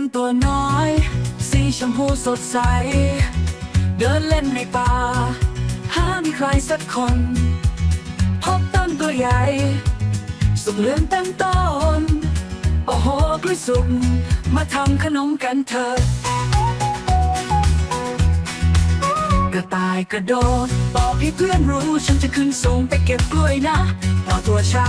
งตัวน้อย สีชมพูสดใส เดินเล่นในป่า หามีใครสักคน พบต้นตัวใหญ่ สุกเหลืองเต็มต้น โอ้โหกล้วยสุกมาทำขนมกันเถอะกระต่ายกระโดดบอกให้เพื่อนรู้ ฉันจะขึ้นสูงไปเก็บกล้วยนะ ต่อตัวช้า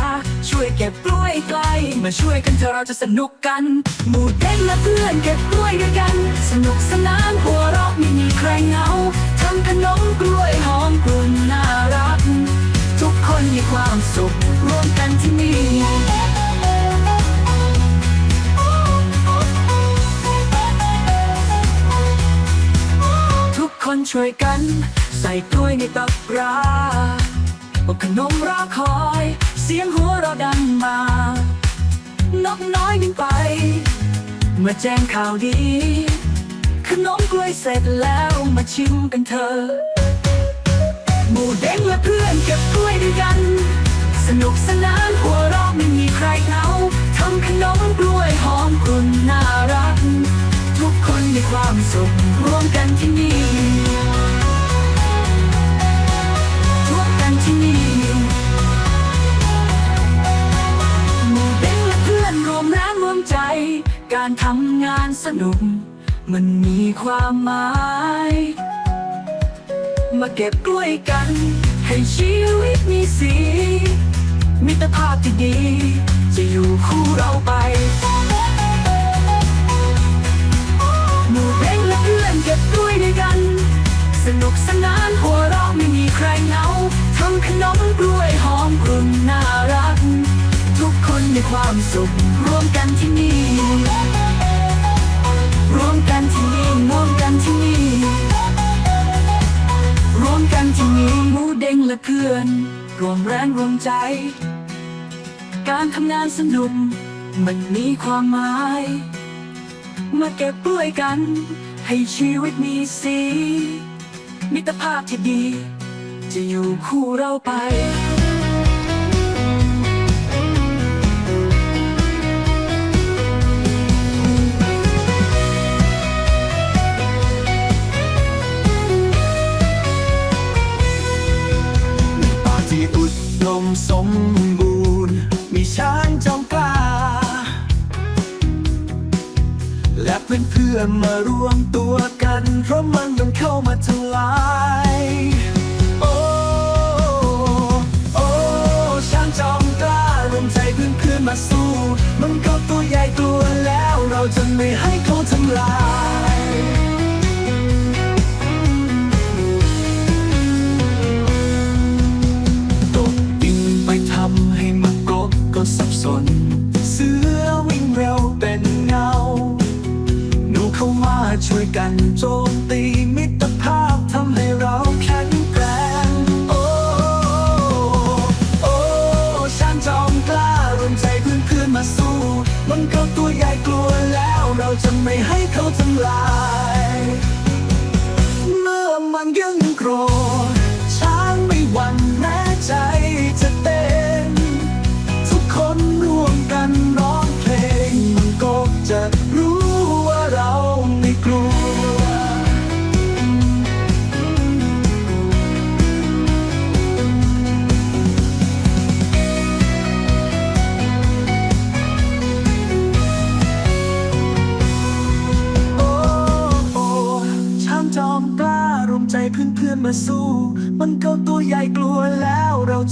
ช่วยเก็บกล้วยไกล มาช่วยกันเถอะเราจะสนุกกัน หมู่เด็กและเพื่อนเก็บกล้วยด้วยกัน สนุกสนานหัวเราะไม่มีใครเหงาทำขนมกล้วยหอมกลุ่นน่ารัก ทุกคนมีความสุขรวมกันที่นี่ทุกคนช่วยกัน ใส่กล้วยในตะกร้า อบขนมรอคอย เสียงหัวเราดังมานกน้อยบินไป เมื่อแจ้งข่าวดี ขนมกล้วยเสร็จแล้วมาชิมกันเถอะหมูเด็กและเพื่อนเก็บกล้วยด้วยกัน สนุกสนานหัวเราะไม่มีใครเหงาทำขนมกล้วยหอมกลุ่นน่ารัก ทุกคนมีความสุขร่วมกันที่นี่ มใจ การทำงานสนุก มันมีความหมาย มาเก็บกล้วยกัน ให้ชีวิตมีสี มิตรภาพที่ดี จะอยู่คู่เราไปหมู่เด็กและเพื่อนเก็บกล้วยด้วยกัน สนุกสนานหัวเราะไม่มีใครเหงาทำขนมกล้วยหอมกลุ่นน่ารัก มีความสุขรวมกันที่นี่รวมกันที่นี่รวมกันที่นี่รวมกันที่นี่หมูเด้งและเพื่อน รวมแรงรวมใจ การทำงานสนุกมันมีความหมาย มาเก็บกล้วยกัน ให้ชีวิตมีสี มิตรภาพที่ดี จะอยู่คู่เราไป สมบูรณ์ มีช้างจอมกล้า และเพื่อนเพื่อนมารวมตัวกัน เพราะมันมันเข้ามาทลายโอ้โอ้ช้างจอมกล้ารวมใจเพื่อนเพื่อนมาสู้ มันก็ตัวใหญ่ตัวแล้ว เราจะไม่ให้เขาทำลาย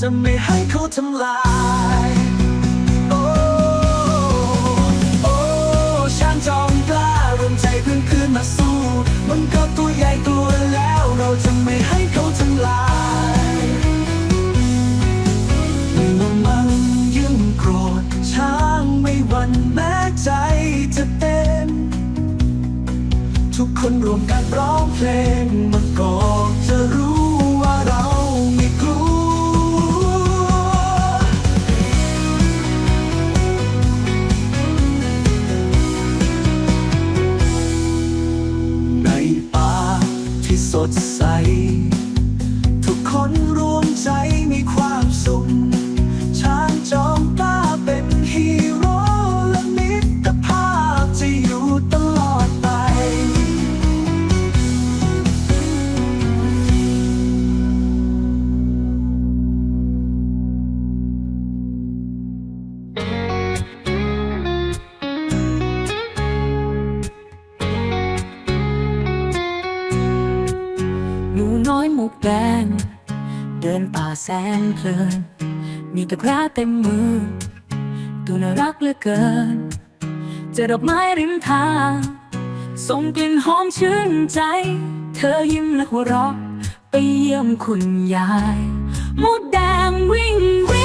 จะไม่ให้เขาทำลายโอ้โอ้ช้างจอมกล้ารวมใจเพื่อนๆมาสู้ มันก็ตัวใหญ่กลัวแล้วเราจะไม่ให้เขาทำลายเมื่อมันยิ่งโกรธช้างไม่หวั่นแม้ใจจะเต้นทุกคนรวมกันร้องเพลงมัน ลิน มีตะกร้าเต็มมือ ดูน่ารักเหลือเกิน เจอดอกไม้ริมทางส่งกลิ่นหอมชื่นใจ เธอยิ้มและหัวเราะไปเยี่ยมคุณยายมดแดงวิ่งวิ่ง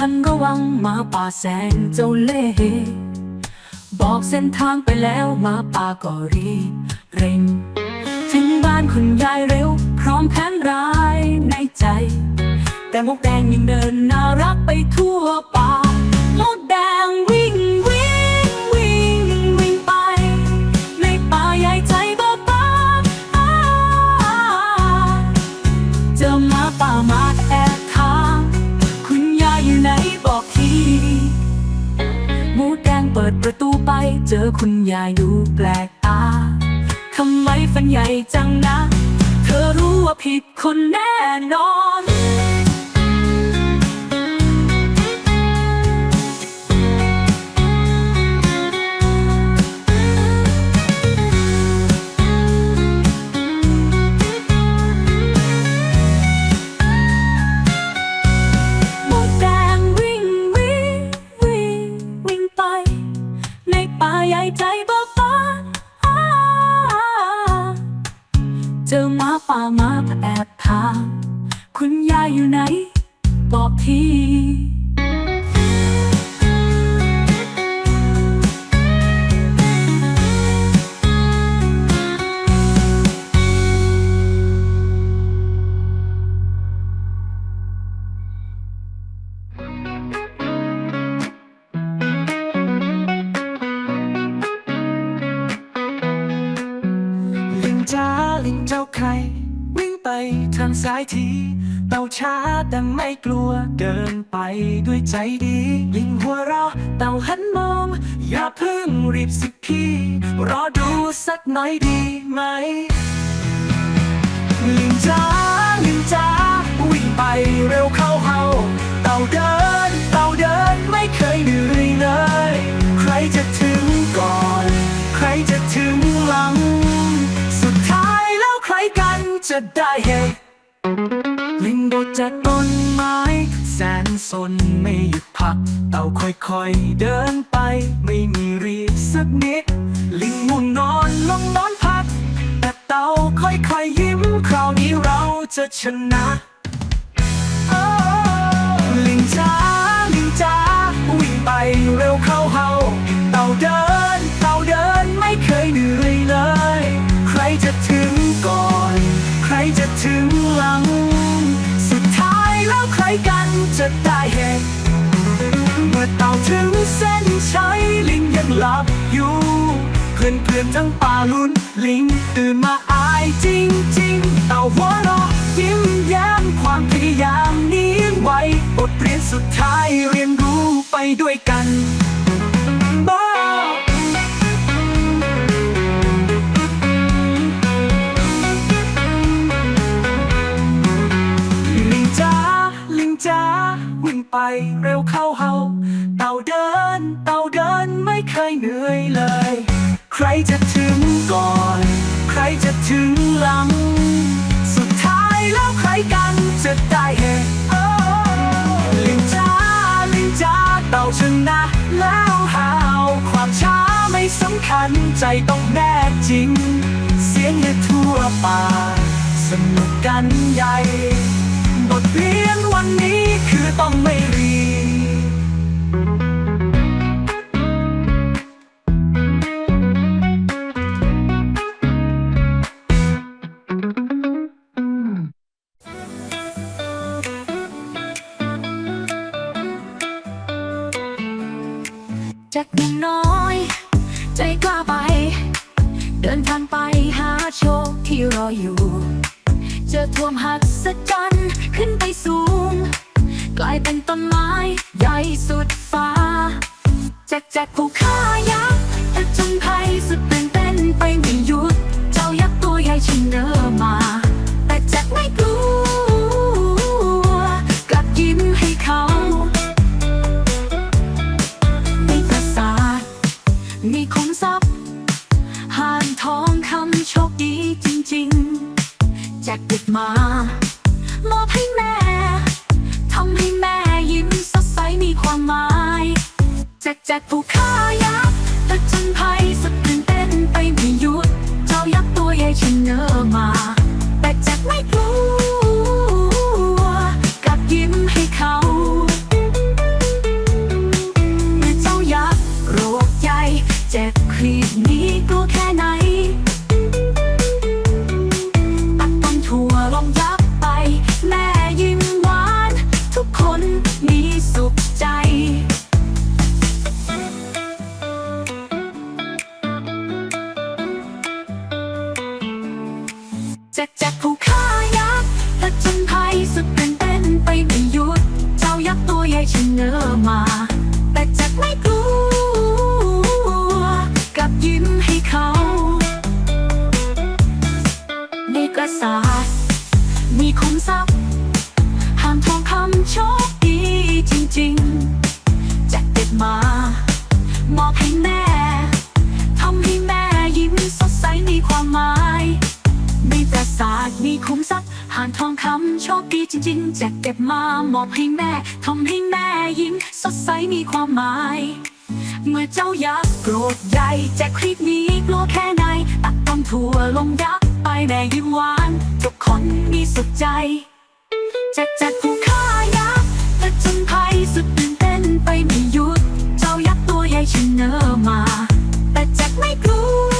ทันระวังมาป่าแสงเจ้าเล่ห์บอกเส้นทางไปแล้วมาป่าก็รีบเร่ง ถึงบ้านคุณยายเร็ว พร้อมแผนร้ายในใจ แต่มกแดงยังเดินน่ารักไปทั่วป่ามกแดง ยายดูแปลกตาทำไมฟันใหญ่จังนะ เธอรู้ว่าผิดคนแน่ ญ่ใจบ้าบ้าอ่าเจอหมาป่ามาแอบถามคุณยายอยู่ไหน บอกที ด้วยใจดีลิงหัวเราะเต่าหันมอง อย่าเพิ่งรีบสิพี่ รอดูสักหน่อยดีไหม ลิงจ้าลิงจ้าวิ่งไปเร็วเข้าเฮาเต่าเดิน เต่าเดินไม่เคยเหนื่อยเลย ใครจะถึงก่อน ใครจะถึงหลัง สุดท้ายแล้วใครกันจะได้เฮลิงโดดจากต้นไม้ แสนสนไม่หยุดพัก เต่าค่อยๆเดินไป ไม่มีรีบสักนิด ลิงง่วงนอนลงนอนพัก แต่เต่าค่อยๆยิ้ม คราวนี้เราจะชนะลิงจ้าลิงจ้าวิ่งไปเร็วเข้าเฮาเต่าเดิน เต่าเดินไม่เคยเหนื่อยเลย ใครจะถึงก่อน ใครจะถึง จะได้เห็น เมื่อเต่าถึงเส้นชัยลิงยังหลับอยู่ เพื่อนเพื่อนทั้งป่าลุ้นลิงตื่นมาอายจริงจริงเต่าหัวเราะยิ้มแย้มความพยายามนี้ไว้บทเรียนสุดท้ายเรียนรู้ไปด้วยกัน ไปเร็วเข้าเฮาเต่าเดิน เต่าเดินไม่เคยเหนื่อยเลย ใครจะถึงก่อน ใครจะถึงหลัง สุดท้ายแล้วใครกันจะได้เห็นลิงจ้าลิงจ้าเต่าชนะแล้วหาวความช้าไม่สำคัญใจต้องแน่จริง เสียงในทั่วป่าสนุกกันใหญ่ เรียนวันนี้คือต้องไม่รี กลายเป็นต้นไม้ ใหญ่สุดฟ้าแจกแจกผู้ฆ่ายักษ์แต่จนภัยสุดเป็นเต้นไปไม่หยุด เจ้ายักษ์ตัวใหญ่ชิงเดิมมา แต่แจกไม่กลัวกลับยิ้มให้เขามีประสาทมีคุมทรัพย์หานทองคำโชคดีจริง ๆ แจกติดมา จากผู้ค้ายา ทำให้แม่ยิ้มสดใสมีความหมาย มีแต่ศาสตร์มีคุ้มทรัพหานทองคำโชคดีจริงๆแจกเก็บมามอบให้แม่ทำให้แม่ยิ้มสดใสมีความหมาย เมื่อเจ้ายักโกรธใหญ่แจกคลิปนี้กลัวแค่ไหนตัดต้นถั่วลงยักไปแม่ยิ้มหวานทุกคนมีสุดใจแจกแจกผู้ค่ายักและจนภัยสุด ชนะมา แต่จักไม่กลัว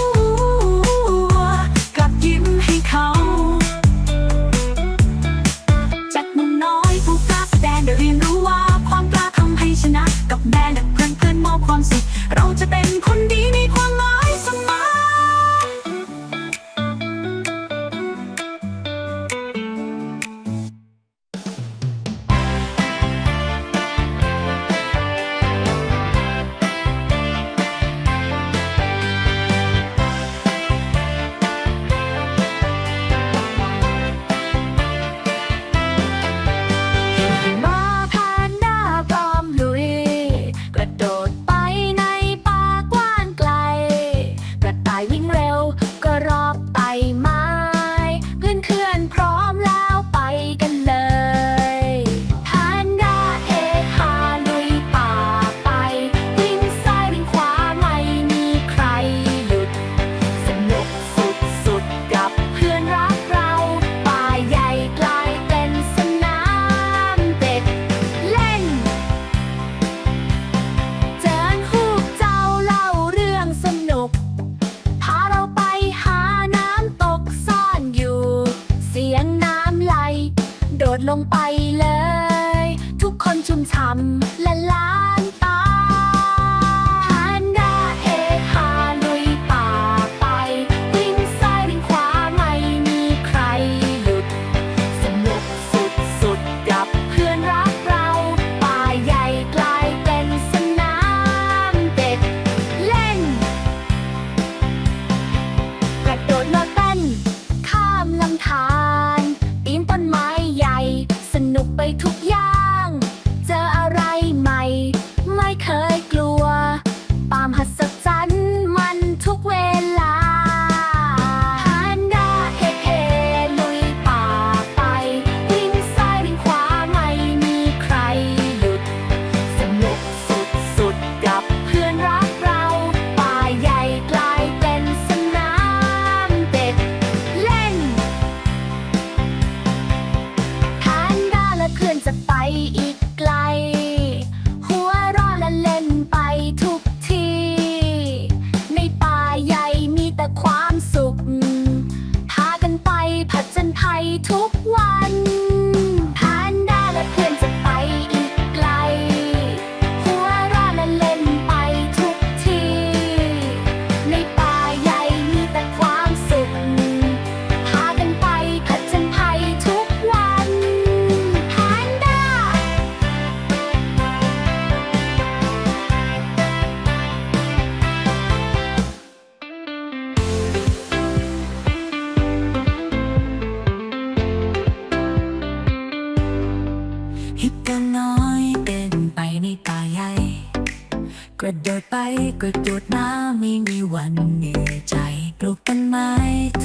ก็ะโดดมาไม่มีวันเหนื่อยใจปลูกต้นไม้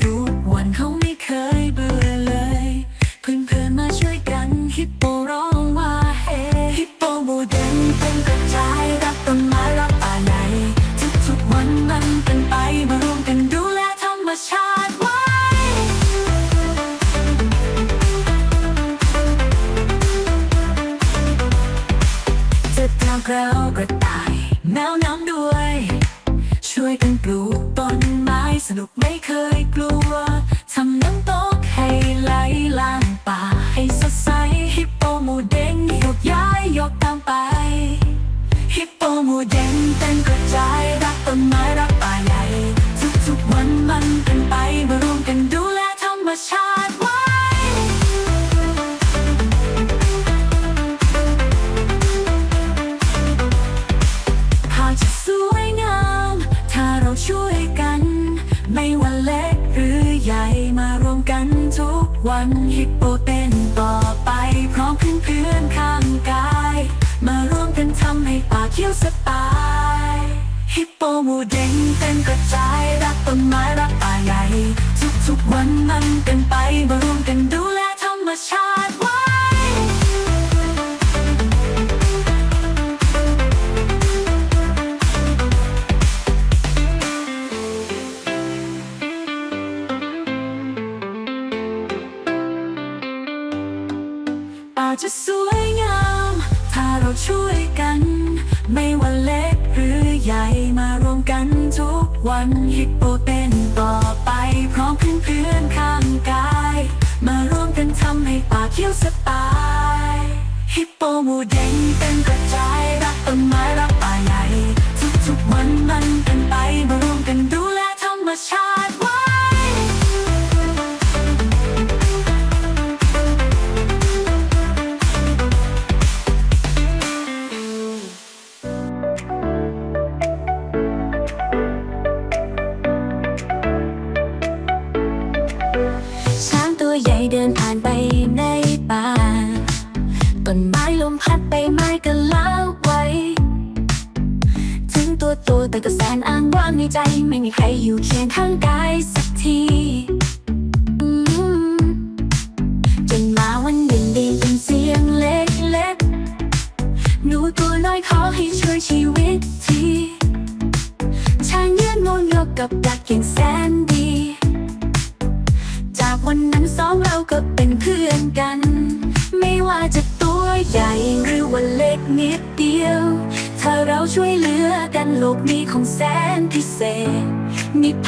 ทุกวันเขาไม่เคยเบื่อเลย เพื่อนเพื่อนมาช่วยกันฮิปโปร้องว่าเฮฮิปโปโมเดนเป็นกระ วันฮิปโปเต้นต่อไปพร้อมเพื่อนๆข้างกาย มารวมกันทำให้ป่าเขียวสบายฮิปโปมูเด้งเต้นกระจายรักต้นไม้รักป่าใหญ่ ทุกๆวันมันกันไปมารวมกันดูแลธรรมชาติไว้ จะสวยงาม ถ้าเราช่วยกัน ไม่ว่าเล็กหรือใหญ่มารวมกันทุกวันฮิปโปเต้นต่อไป พร้อมเพื่อนๆข้างกาย มารวมกันทำให้ป่าเขียวสบายฮิปโปหมูเดงเต้นกระจายรักต้นไม้รักป่าใหญ่ทุกๆวันมันกันไปมารวมกันดูแลธรรมชาติ ใครอยู่เคียงข้างกาย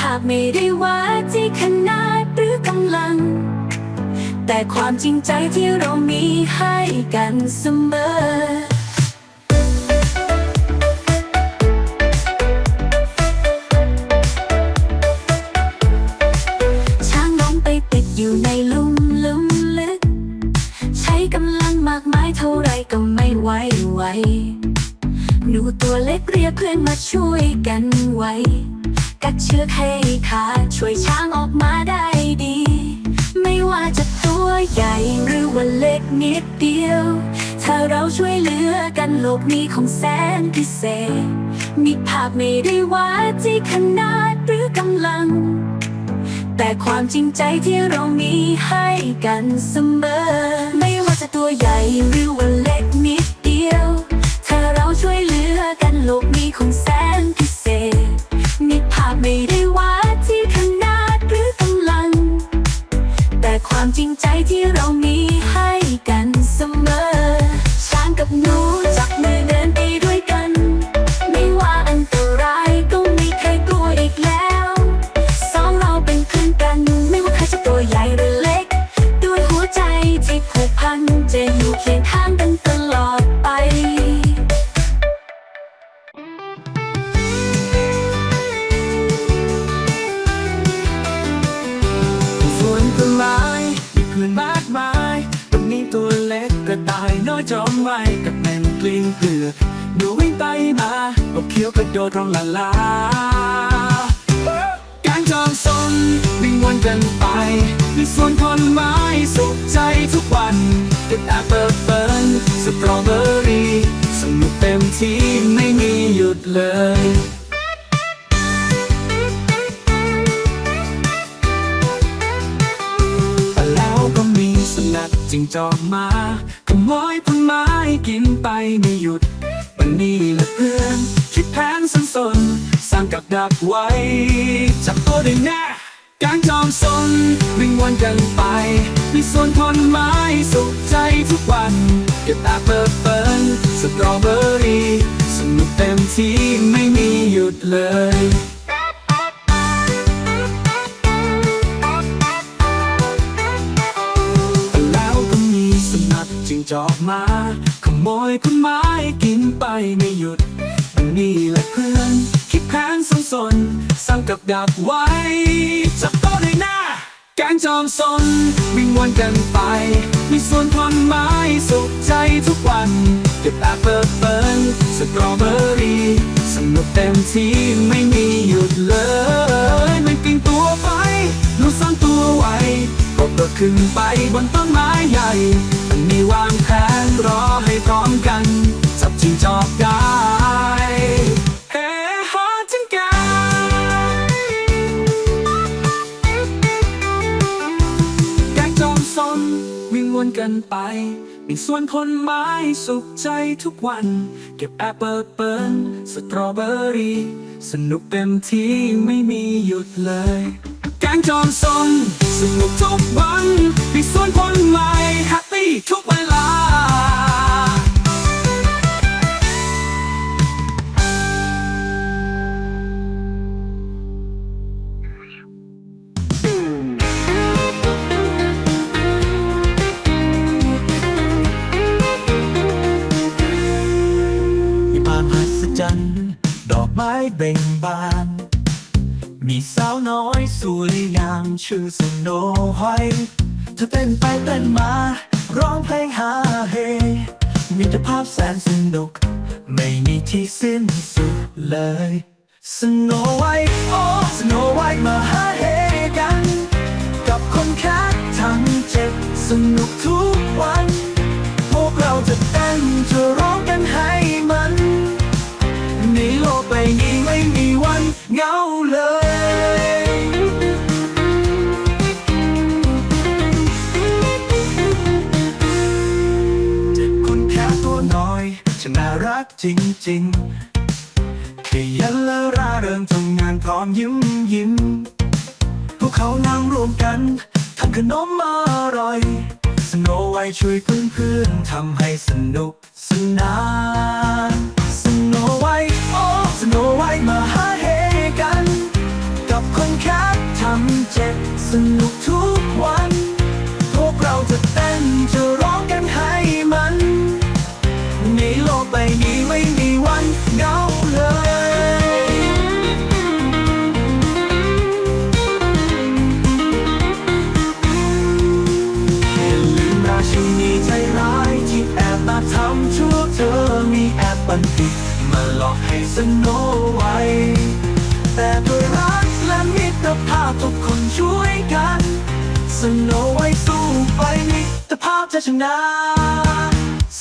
ภาพไม่ได้ว่าที่ขนาดหรือกำลัง แต่ความจริงใจที่เรามีให้กันเสมอช้างน้องไปติดอยู่ในลุมลุ่มลึกใช้กำลังมากมายเท่าไรก็ไม่ไหวไหวหนูตัวเล็กเรียกเพื่อนมาช่วยกันไว้ กัดเชือกให้ขาดช่วยช้างออกมาได้ดี ไม่ว่าจะตัวใหญ่หรือว่าเล็กนิดเดียว ถ้าเราช่วยเหลือกันโลกนี้คงแสนพิเศษ มีภาพไม่ได้ว่าที่ขนาดหรือกำลัง แต่ความจริงใจที่เรามีให้กันเสมอ ไม่ว่าจะตัวใหญ่หรือว่าเล็กนิดเดียว ถ้าเราช่วยเหลือกันโลกนี้คงแสน ความจริงใจที่เรามีให้ ที่ไม่มีหยุดเลยแล้วก็มีสนักจิงจอกมาขโมยผลไม้กินไปไม่หยุดวันนี้ละเพื่อนคิดแผนสันสนสร้างกับดักไว้ จับตัวได้แน่กางจอมสนวิ่งวนกันไปมีส่วนผลไม้สุขใจทุกวันเก็บแอปเปิลเปิล สตรอเบอรี่สนุกเต็มที่ไม่มีหยุดเลยแล้วก็มีสนัขจึงจอกมา ขโมยผลไม้กินไปไม่หยุดนี่แหละเพื่อน คิดแผนสนสนสร้างกับดักไว้จับตัวในหน้า แกงจอมสนวิ่งวนกันไป มีส่วนผลไม้สุขใจทุกวัน เก็บแอปเปิลเปิลสตรอเบอรี่สนุกเต็มที่ไม่มีหยุดเลย ไม่ปิ้งตัวไปรู้ซ่อนตัวไว้ก็โดดขึ้นไปบนต้นไม้ใหญ่มันมีวางแผนรอให้พร้อมกัน จับจิงจอกได้เฮ้ฮอจังแกแกงจมซนวิ่งวนกันไป มีสวนผลไม้สุขใจทุกวัน เก็บแอปเปิลเปิลสตรอเบอรี่ สนุกเต็มที่ไม่มีหยุดเลย แกงจอมซนสนุกทุกวัน มีสวนผลไม้แฮปปี้ทุกเวลา ไม้เบ่งบาน มีสาวน้อยสวยงามชื่อสโนไวท์เธอเต้นไปเต้นมา ร้องเพลงฮาเฮมีแต่ภาพแสนสนุก ไม่มีที่สิ้นสุดเลยสโนไวท์โอ้สโนไวท์มาฮาเฮกัน กับคนแค่ทั้งเจ็ดสนุกทุก จริงๆขยันและร่าเริงทำงานพร้อมยิ้มยิ้ม พวกเขานั่งรวมกันทำขนมอร่อย สโนไวช่วยเพื่อนๆทำให้สนุกสนาน สโนไวแต่ด้วยรักและมิตรภาพทุกคนช่วยกันสโนไว้สู้ไปมิตรภาพจะชนะ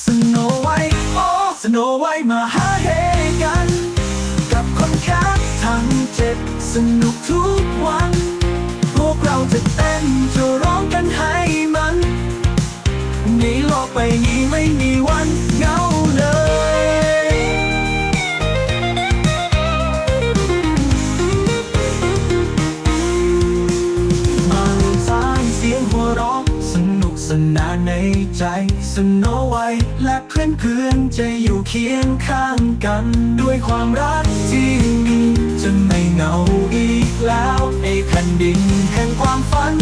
สโนไว้โอ้สโนไว้มาหาเฮกัน กับคนแค่ทั้งเจ็ดสนุกทุกวัน พวกเราจะเต้นจะร้องกันให้มันในโลกใบนี้ สโนไวท์และเพื่อนเพื่อนจะอยู่เคียงข้างกัน ด้วยความรักที่มีจะไม่เหงาอีกแล้วไอ้แผ่นดินแห่งความฝัน